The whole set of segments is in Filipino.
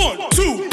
One, two,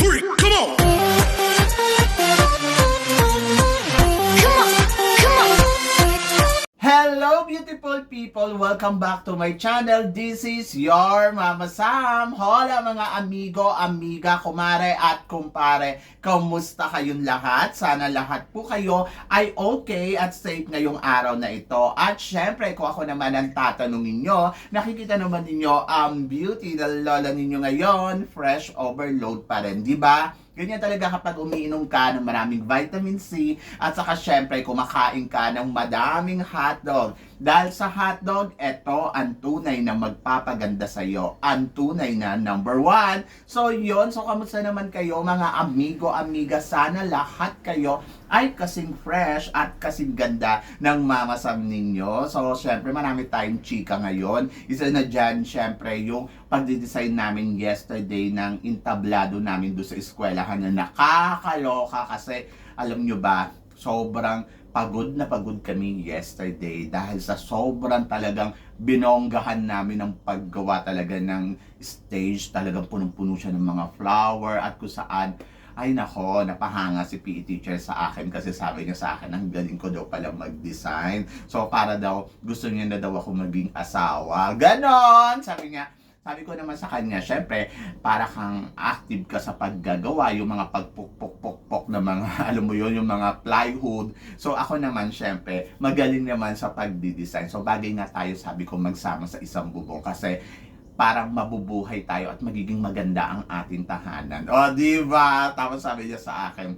beautiful people! Welcome back to my channel. This is your Mama Sam. Hola mga amigo, amiga, kumare at kumpare. Kamusta kayong lahat? Sana lahat po kayo ay okay at safe ngayong araw na ito. At syempre, kung ako naman ang tatanungin nyo, nakikita naman ninyo ang beauty ng lola ninyo ngayon, fresh overload pa rin, di ba? Ganyan talaga kapag umiinom ka ng maraming vitamin C at saka syempre kumakain ka ng madaming hotdog. Dahil sa hotdog, ito ang tunay na magpapaganda sa iyo. Ang tunay na number one. So yon so kamusta naman kayo mga amigo, amiga? Sana lahat kayo ay kasing fresh at kasing ganda ng mamasam ninyo. So, syempre, marami tayong chika ngayon. Isa na dyan, syempre, yung pagdidesign namin yesterday ng intablado namin doon sa eskwelahan na nakakaloka kasi, alam nyo ba, sobrang pagod na pagod kami yesterday dahil sa sobrang talagang binonggahan namin ng paggawa talaga ng stage. Talagang punong-puno siya ng mga flower at kung saan ay nako, napahanga si PE teacher sa akin kasi sabi niya sa akin, ang galing ko daw pala mag-design. So para daw, gusto niya na daw ako maging asawa. Ganon! Sabi niya, sabi ko naman sa kanya, syempre, para kang active ka sa paggagawa, yung mga pagpukpuk-pukpuk na mga, alam mo yun, yung mga plywood. So ako naman, syempre, magaling naman sa pagdi-design. So bagay nga tayo, sabi ko, magsama sa isang bubong kasi parang mabubuhay tayo at magiging maganda ang ating tahanan. O, di ba? Tapos sabi niya sa akin,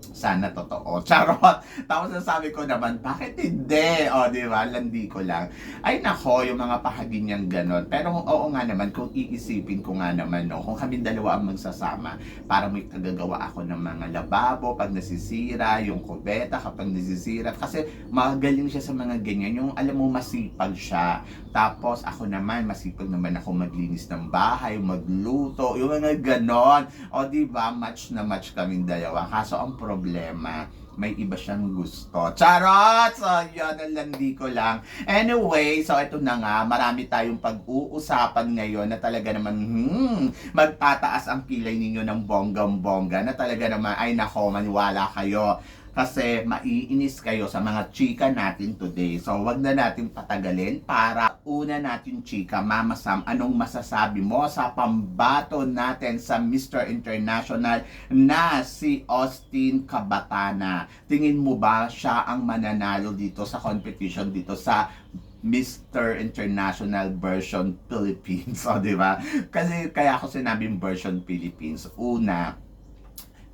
sana totoo. Charot! Tapos nasabi ko naman, bakit hindi? O, di ba? Landi ko lang. Ay, nako, yung mga pahagi niyang ganon. Pero oo nga naman, kung iisipin ko nga naman, no, kung kami dalawa ang magsasama, para may tagagawa ako ng mga lababo pag nasisira, yung kubeta kapag nasisira. Kasi magaling siya sa mga ganyan. Yung alam mo, masipag siya. Tapos ako naman, masipag naman ako maglinis ng bahay, magluto, yung mga ganon. O di ba, match na match kaming dalawa. Kaso ang problema, may iba siyang gusto. Charot! So, yun, ang landi ko lang. Anyway, so ito na nga, marami tayong pag-uusapan ngayon na talaga naman, hmm, magtataas ang kilay ninyo ng bonggang-bongga na talaga naman, ay nako, maniwala kayo kasi maiinis kayo sa mga chika natin today. So, wag na natin patagalin para una natin chika, Mama Sam, anong masasabi mo sa pambato natin sa Mr. International na si Austin Kabatana? Tingin mo ba siya ang mananalo dito sa competition dito sa Mr. International version Philippines, o di ba? Kasi kaya ako sinabing version Philippines. Una,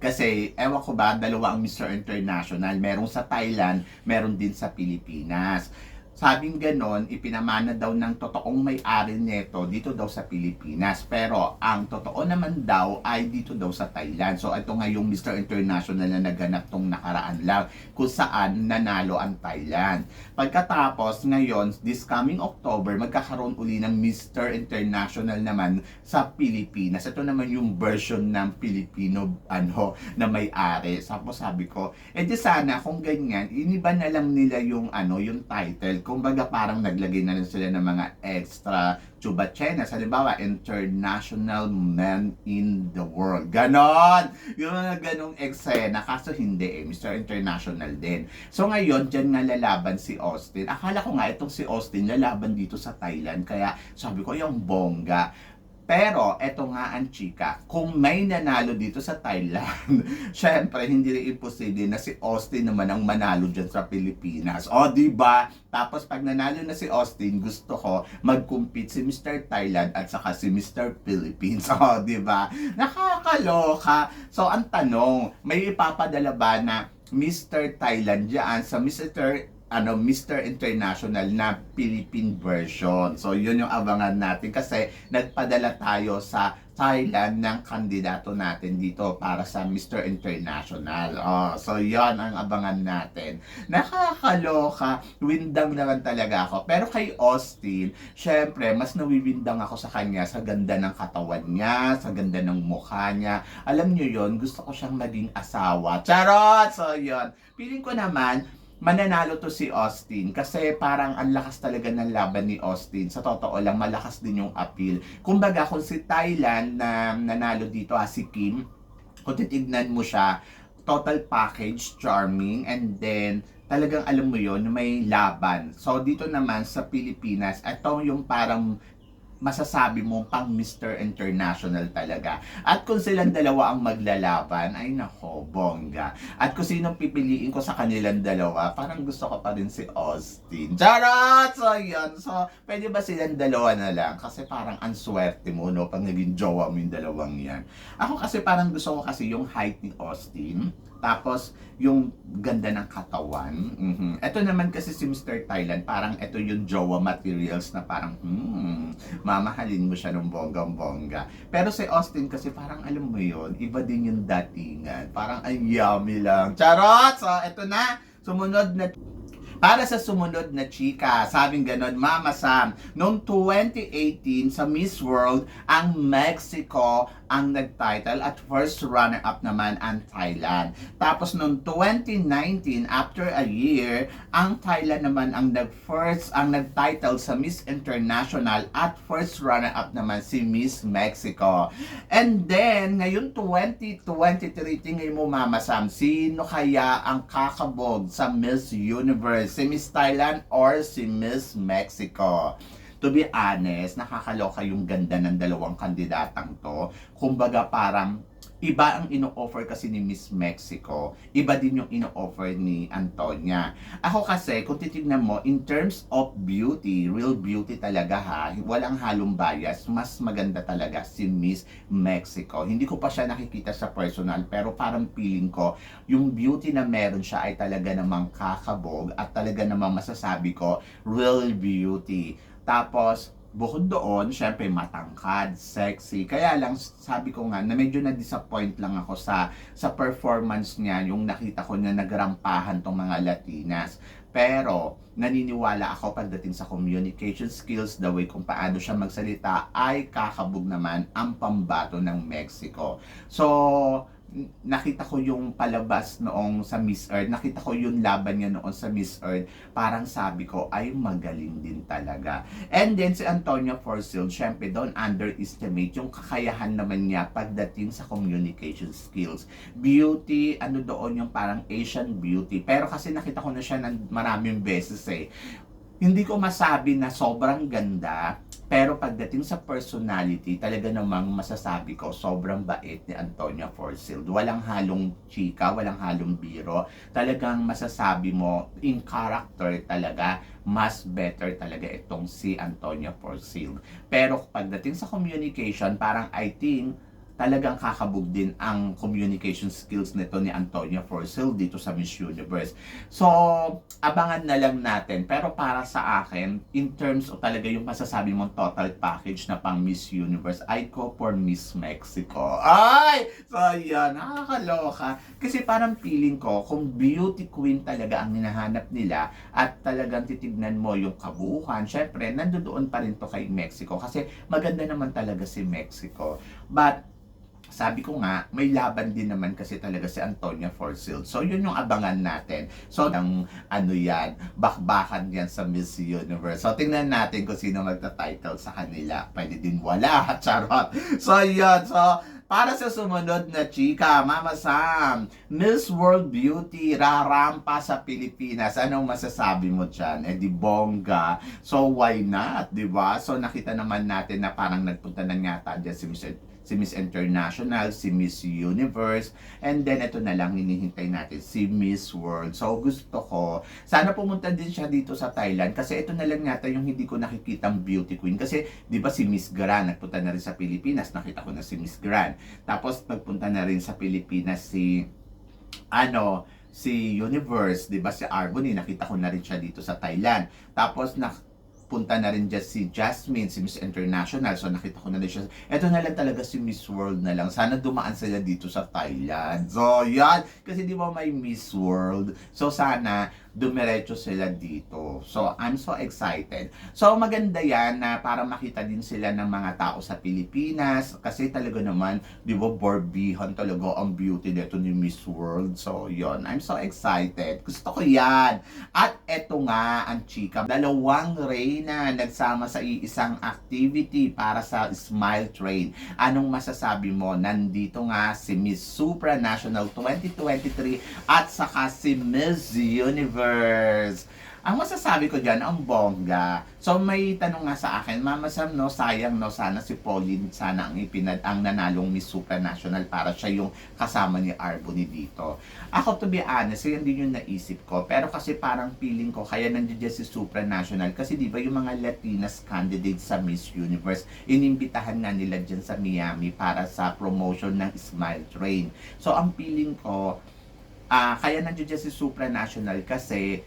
kasi, ewan ko ba, dalawa ang Mr. International. Merong sa Thailand, meron din sa Pilipinas. Sabing ganon, ipinamana daw ng totoong may-ari nito dito daw sa Pilipinas. Pero ang totoo naman daw ay dito daw sa Thailand. So ito nga yung Mr. International na naganap tong nakaraan lang kung saan nanalo ang Thailand. Pagkatapos ngayon, this coming October, magkakaroon uli ng Mr. International naman sa Pilipinas. Ito naman yung version ng Pilipino ano, na may-ari. Tapos sabi ko, eh sana kung ganyan, iniba na lang nila yung ano, yung title. Kumbaga parang naglagay na rin sila ng mga extra chubachenas. Halimbawa, International Men in the World. Ganon! Yung mga ganong eksena. Kaso hindi eh. Mr. International din. So ngayon, dyan nga lalaban si Austin. Akala ko nga itong si Austin lalaban dito sa Thailand. Kaya sabi ko, yung bongga. Pero, eto nga ang chika, kung may nanalo dito sa Thailand, syempre, hindi rin imposible na si Austin naman ang manalo dyan sa Pilipinas. O, di ba? Tapos, pag nanalo na si Austin, gusto ko mag-compete si Mr. Thailand at saka si Mr. Philippines. O, di ba? Nakakaloka. So, ang tanong, may ipapadala ba na Mr. Thailand dyan sa Mr ano, Mr. International na Philippine version. So, yun yung abangan natin kasi nagpadala tayo sa Thailand ng kandidato natin dito para sa Mr. International. Oh, so, yon ang abangan natin. Nakakaloka. Windang naman talaga ako. Pero kay Austin, syempre, mas nawiwindang ako sa kanya sa ganda ng katawan niya, sa ganda ng mukha niya. Alam niyo yon gusto ko siyang maging asawa. Charot! So, yon Feeling ko naman, mananalo to si Austin kasi parang ang lakas talaga ng laban ni Austin. Sa totoo lang, malakas din yung appeal. Kumbaga, kung si Thailand na nanalo dito, ah, si Kim, kung titignan mo siya, total package, charming, and then talagang alam mo yon may laban. So dito naman sa Pilipinas, ito yung parang masasabi mo pang Mr. International talaga. At kung silang dalawa ang maglalaban, ay nako, bongga. At kung sinong pipiliin ko sa kanilang dalawa, parang gusto ko pa rin si Austin. Charot! So, yun. So, pwede ba silang dalawa na lang? Kasi parang answerte mo, no? Pag naging jowa mo yung dalawang yan. Ako kasi parang gusto ko kasi yung height ni Austin. Tapos, yung ganda ng katawan. Mhm. Ito naman kasi si Mr. Thailand, parang ito yung jowa materials na parang, hmm, mamahalin mo siya ng bonggang-bongga. Pero si Austin kasi parang alam mo yon iba din yung datingan. Parang ang yummy lang. Charot! So, ito na. Sumunod na para sa sumunod na chika, sabing ganon, Mama Sam, noong 2018 sa Miss World, ang Mexico ang nag-title at first runner-up naman ang Thailand. Tapos noong 2019, after a year, ang Thailand naman ang nag-first, ang nag-title sa Miss International at first runner-up naman si Miss Mexico. And then, ngayon 2023, tingin mo Mama Sam, sino kaya ang kakabog sa Miss Universe? Si Miss Thailand or si Miss Mexico? To be honest, nakakaloka yung ganda ng dalawang kandidatang to. Kumbaga parang iba ang ino-offer kasi ni Miss Mexico, iba din yung ino-offer ni Antonia. Ako kasi, kung titignan mo, in terms of beauty, real beauty talaga ha, walang halong bias, mas maganda talaga si Miss Mexico. Hindi ko pa siya nakikita sa personal, pero parang feeling ko, yung beauty na meron siya ay talaga namang kakabog at talaga namang masasabi ko, real beauty. Tapos, bukod doon, syempre matangkad, sexy. Kaya lang sabi ko nga na medyo na-disappoint lang ako sa sa performance niya, yung nakita ko na nagrampahan tong mga Latinas. Pero naniniwala ako pagdating sa communication skills, the way kung paano siya magsalita ay kakabog naman ang pambato ng Mexico. So, nakita ko yung palabas noong sa Miss Earth, nakita ko yung laban niya noon sa Miss Earth, parang sabi ko, ay magaling din talaga. And then si Antonio Forsyth, syempre don't underestimate yung kakayahan naman niya pagdating sa communication skills. Beauty, ano doon yung parang Asian beauty. Pero kasi nakita ko na siya ng maraming beses eh. Hindi ko masabi na sobrang ganda, pero pagdating sa personality, talaga namang masasabi ko, sobrang bait ni Antonia Forsyth. Walang halong chika, walang halong biro. Talagang masasabi mo, in character talaga, mas better talaga itong si Antonia Forsyth. Pero pagdating sa communication, parang I think, talagang kakabog din ang communication skills nito ni Antonia Forsyth dito sa Miss Universe. So, abangan na lang natin. Pero para sa akin, in terms of talaga yung masasabi mong total package na pang Miss Universe, I go for Miss Mexico. Ay! So, yan. Nakakaloka. Kasi parang feeling ko, kung beauty queen talaga ang hinahanap nila at talagang titignan mo yung kabuuan, syempre, nandoon pa rin to kay Mexico. Kasi maganda naman talaga si Mexico. But, sabi ko nga, may laban din naman kasi talaga si Antonia Forsyth. So, yun yung abangan natin. So, ang ano yan, bakbakan yan sa Miss Universe. So, tingnan natin kung sino magta-title sa kanila. Pwede din wala, charot. So, yun. So, para sa sumunod na chika, Mama Sam, Miss World Beauty, rarampa sa Pilipinas. Anong masasabi mo dyan? Eh di bongga. So why not, di ba? So nakita naman natin na parang nagpunta na nga dyan si Miss, si Miss International, si Miss Universe, and then ito na lang hinihintay natin, si Miss World. So gusto ko, sana pumunta din siya dito sa Thailand kasi ito na lang yata yung hindi ko nakikitang beauty queen. Kasi di ba si Miss Grand, nagpunta na rin sa Pilipinas, nakita ko na si Miss Grand. Tapos nagpunta na rin sa Pilipinas si ano, si Universe, 'di ba si Arbony, nakita ko na rin siya dito sa Thailand. Tapos na nagpunta na rin dyan si Jasmine, si Miss International. So nakita ko na rin siya. Ito na lang talaga si Miss World na lang. Sana dumaan sila dito sa Thailand. So yan, kasi di ba may Miss World. So sana dumiretso sila dito. So, I'm so excited. So, maganda yan na para makita din sila ng mga tao sa Pilipinas. Kasi talaga naman, di ba, Barbihan talaga ang beauty nito ni Miss World. So, yon I'm so excited. Gusto ko yan. At eto nga, ang chika, dalawang reyna nagsama sa iisang activity para sa Smile Train. Anong masasabi mo? Nandito nga si Miss Supranational 2023 at saka si Miss Universe. Ang masasabi ko dyan, ang bongga. So may tanong nga sa akin, Mama Sam, no, sayang no, sana si Pauline, sana ang ipinad, ang nanalong Miss Supranational para siya yung kasama ni Arboni dito. Ako to be honest, yan din yung naisip ko. Pero kasi parang feeling ko, kaya nandiyan si Supranational. Kasi di ba yung mga Latinas candidates sa Miss Universe, inimbitahan nga nila dyan sa Miami para sa promotion ng Smile Train. So ang feeling ko, Ah, kaya nandiyan si Supranational kasi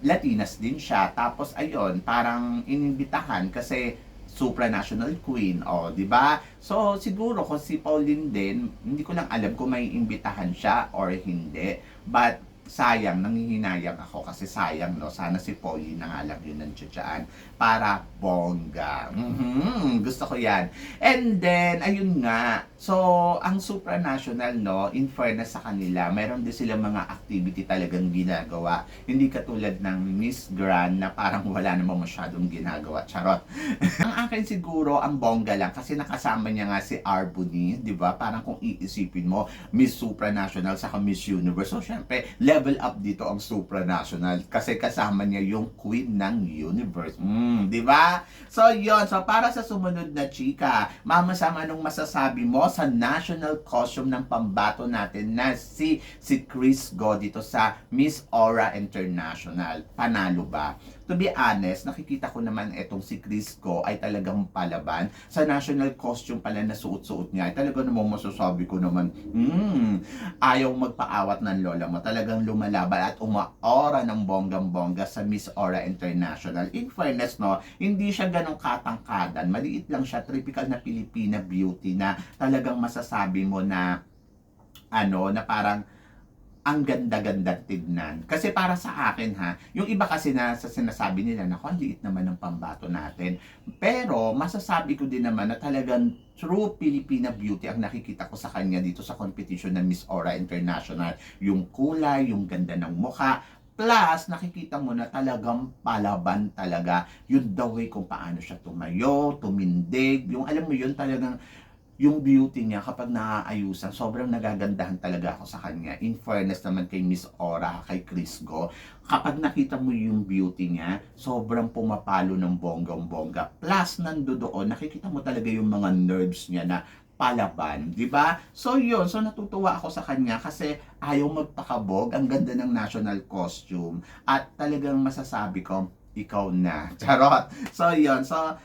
Latinas din siya. Tapos ayun, parang inimbitahan kasi supranational queen, o, di ba? So, siguro kung si Pauline din, hindi ko lang alam kung may imbitahan siya or hindi. But, sayang, nangihinayang ako kasi sayang, no? Sana si Pauline na nga lang yun nandiyan para bongga. Mhm, gusto ko yan. And then, ayun nga, so, ang supranational, no, in fairness sa kanila, meron din silang mga activity talagang ginagawa. Hindi katulad ng Miss Grand na parang wala namang masyadong ginagawa. Charot. ang akin siguro, ang bongga lang kasi nakasama niya nga si Arboni, di ba? Parang kung iisipin mo, Miss Supranational sa Miss Universe. So, syempre, level up dito ang Supranational kasi kasama niya yung Queen ng Universe. Mm, di ba? So, yon So, para sa sumunod na chika, Mama Sam, anong masasabi mo sa national costume ng pambato natin na si si Chris Go dito sa Miss Aura International? Panalo ba? To be honest, nakikita ko naman etong si Chris Go ay talagang palaban. Sa national costume pala na suot-suot niya, ay talaga namang masasabi ko naman, hmm, ayaw magpaawat ng lola mo. Talagang lumalaban at umaora ng bonggang-bongga sa Miss Aura International. In fairness, no, hindi siya ganong katangkadan. Maliit lang siya, typical na Filipina beauty na talagang masasabi mo na ano, na parang ang ganda-ganda tignan. Kasi para sa akin ha, yung iba kasi na sa sinasabi nila na ang liit naman ng pambato natin. Pero masasabi ko din naman na talagang true Filipina beauty ang nakikita ko sa kanya dito sa competition ng Miss Aura International. Yung kulay, yung ganda ng mukha, Plus, nakikita mo na talagang palaban talaga yung the way kung paano siya tumayo, tumindig, yung alam mo yun talagang yung beauty niya kapag naaayusan, sobrang nagagandahan talaga ako sa kanya. In fairness naman kay Miss Aura, kay Chris Go, kapag nakita mo yung beauty niya, sobrang pumapalo ng bonggang-bongga. Plus, nando doon, nakikita mo talaga yung mga nerves niya na palaban, di ba? So yun, so natutuwa ako sa kanya kasi ayaw magpakabog, ang ganda ng national costume at talagang masasabi ko, ikaw na. Charot. So yun, so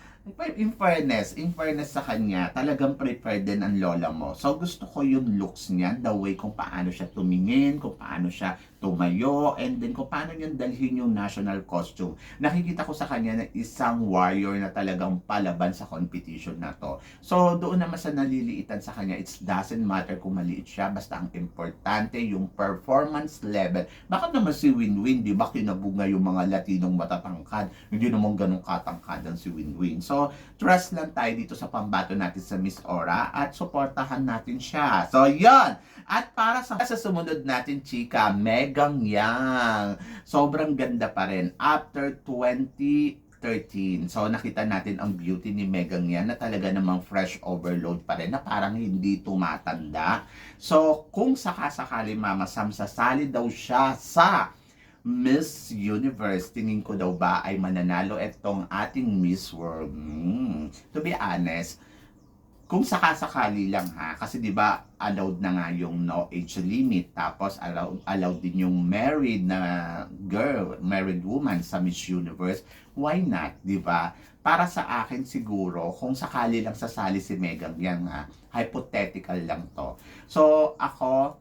in fairness, in fairness sa kanya, talagang prepared din ang lola mo. So gusto ko yung looks niya, the way kung paano siya tumingin, kung paano siya tumayo, and then kung paano niya dalhin yung national costume. Nakikita ko sa kanya na isang warrior na talagang palaban sa competition na to. So doon naman sa naliliitan sa kanya, it doesn't matter kung maliit siya, basta ang importante yung performance level. Bakit naman si Winwin, di ba kinabunga yung mga Latinong matatangkad? Hindi naman ganun katangkadan si Winwin. So, trust lang tayo dito sa pambato natin sa Miss Aura at suportahan natin siya. So, yon At para sa, sa sumunod natin, chika, Megang Yang. Sobrang ganda pa rin. After 2013. So, nakita natin ang beauty ni Megang yan na talaga namang fresh overload pa rin na parang hindi tumatanda. So, kung sakasakali Mama Sam, sasali daw siya sa Miss Universe, tingin ko daw ba ay mananalo itong ating Miss World? Hmm. To be honest, kung sakasakali lang ha, kasi 'di ba allowed na nga yung no age limit, tapos allowed, allowed din yung married na girl, married woman sa Miss Universe, why not, 'di ba? Para sa akin siguro, kung sakali lang sasali si Megan yan ha, hypothetical lang to. So ako,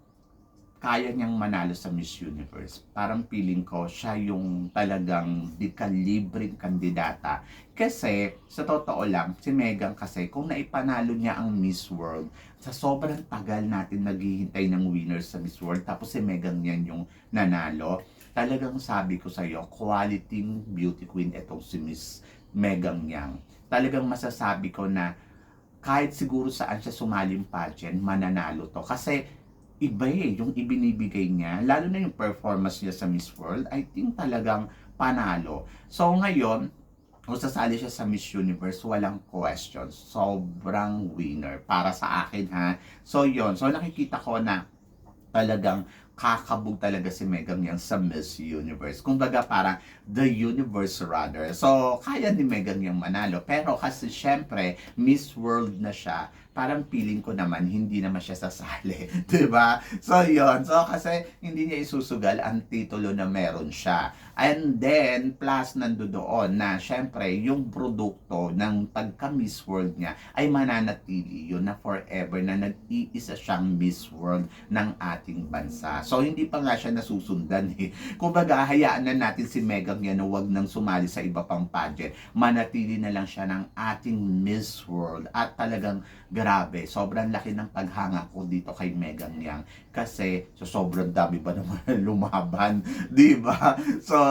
kaya niyang manalo sa Miss Universe. Parang feeling ko siya yung talagang di kalibreng kandidata. Kasi sa totoo lang, si Megan kasi kung naipanalo niya ang Miss World, sa sobrang tagal natin naghihintay ng winners sa Miss World, tapos si Megan yan yung nanalo. Talagang sabi ko sa iyo, quality beauty queen itong si Miss Megan Yang. Talagang masasabi ko na kahit siguro saan siya sumaling pageant, mananalo to. Kasi iba eh, yung ibinibigay niya, lalo na yung performance niya sa Miss World, I think talagang panalo. So ngayon, kung sasali siya sa Miss Universe, walang question. Sobrang winner para sa akin ha. So yon so nakikita ko na talagang kakabog talaga si Megan yan sa Miss Universe. Kumbaga parang the universe rather. So, kaya ni Megan yung manalo. Pero kasi syempre, Miss World na siya, parang feeling ko naman hindi naman siya sasali. ba? So, yon So, kasi hindi niya isusugal ang titulo na meron siya. And then, plus nando doon na syempre, yung produkto ng pagka Miss World niya ay mananatili yun na forever na nag-iisa siyang Miss World ng ating bansa. So, hindi pa nga siya nasusundan eh. Kumbaga, hayaan na natin si Megan yan na wag nang sumali sa iba pang pageant. Manatili na lang siya ng ating Miss World. At talagang grabe, sobrang laki ng paghanga ko dito kay Megan Yang. Kasi, so sobrang dami ba naman lumaban, di ba? So,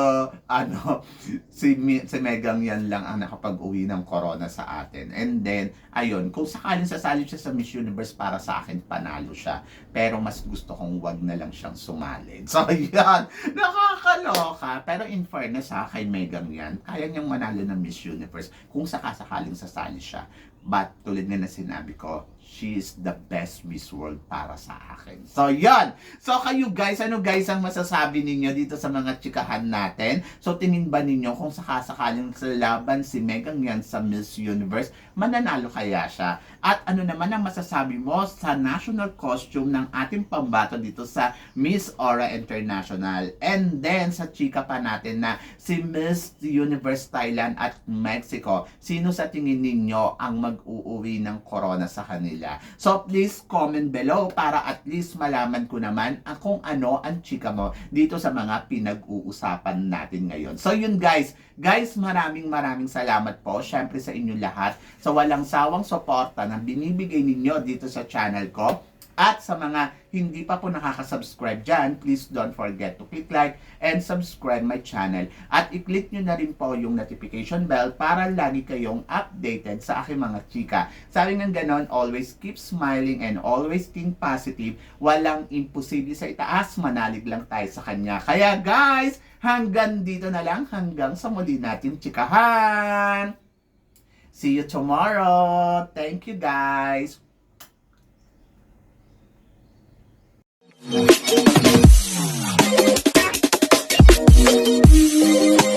ano, si, si Megan yan lang ang nakapag-uwi ng corona sa atin. And then, ayun, kung sakaling sasali siya sa Miss Universe para sa akin, panalo siya. Pero mas gusto kong wag na lang siyang sumali. So, yan, nakakaloka. Pero in fairness ha, kay Megan yan, kaya niyang manalo ng Miss Universe kung sakasakaling sasali siya. But tulad nga na sinabi ko, she is the best Miss World para sa akin. So, yan. So, kayo guys, ano guys ang masasabi ninyo dito sa mga chikahan natin? So, tingin ba ninyo kung sakasakaling sa laban si Megan yan sa Miss Universe, mananalo kaya siya? At ano naman ang masasabi mo sa national costume ng ating pambato dito sa Miss Aura International? And then, sa chika pa natin na si Miss Universe Thailand at Mexico, sino sa tingin ninyo ang mag-uuwi ng corona sa kanila? So, please comment below para at least malaman ko naman kung ano ang chika mo dito sa mga pinag-uusapan natin ngayon. So, yun guys. Guys, maraming maraming salamat po. Syempre sa inyo lahat sa walang sawang suporta na binibigay ninyo dito sa channel ko. At sa mga hindi pa po nakaka-subscribe dyan, please don't forget to click like and subscribe my channel. At i-click nyo na rin po yung notification bell para lagi kayong updated sa aking mga chika. Sabi ng ganon, always keep smiling and always think positive. Walang imposible sa itaas, manalig lang tayo sa kanya. Kaya guys, hanggang dito na lang, hanggang sa muli natin chikahan. See you tomorrow. Thank you guys. Thank you.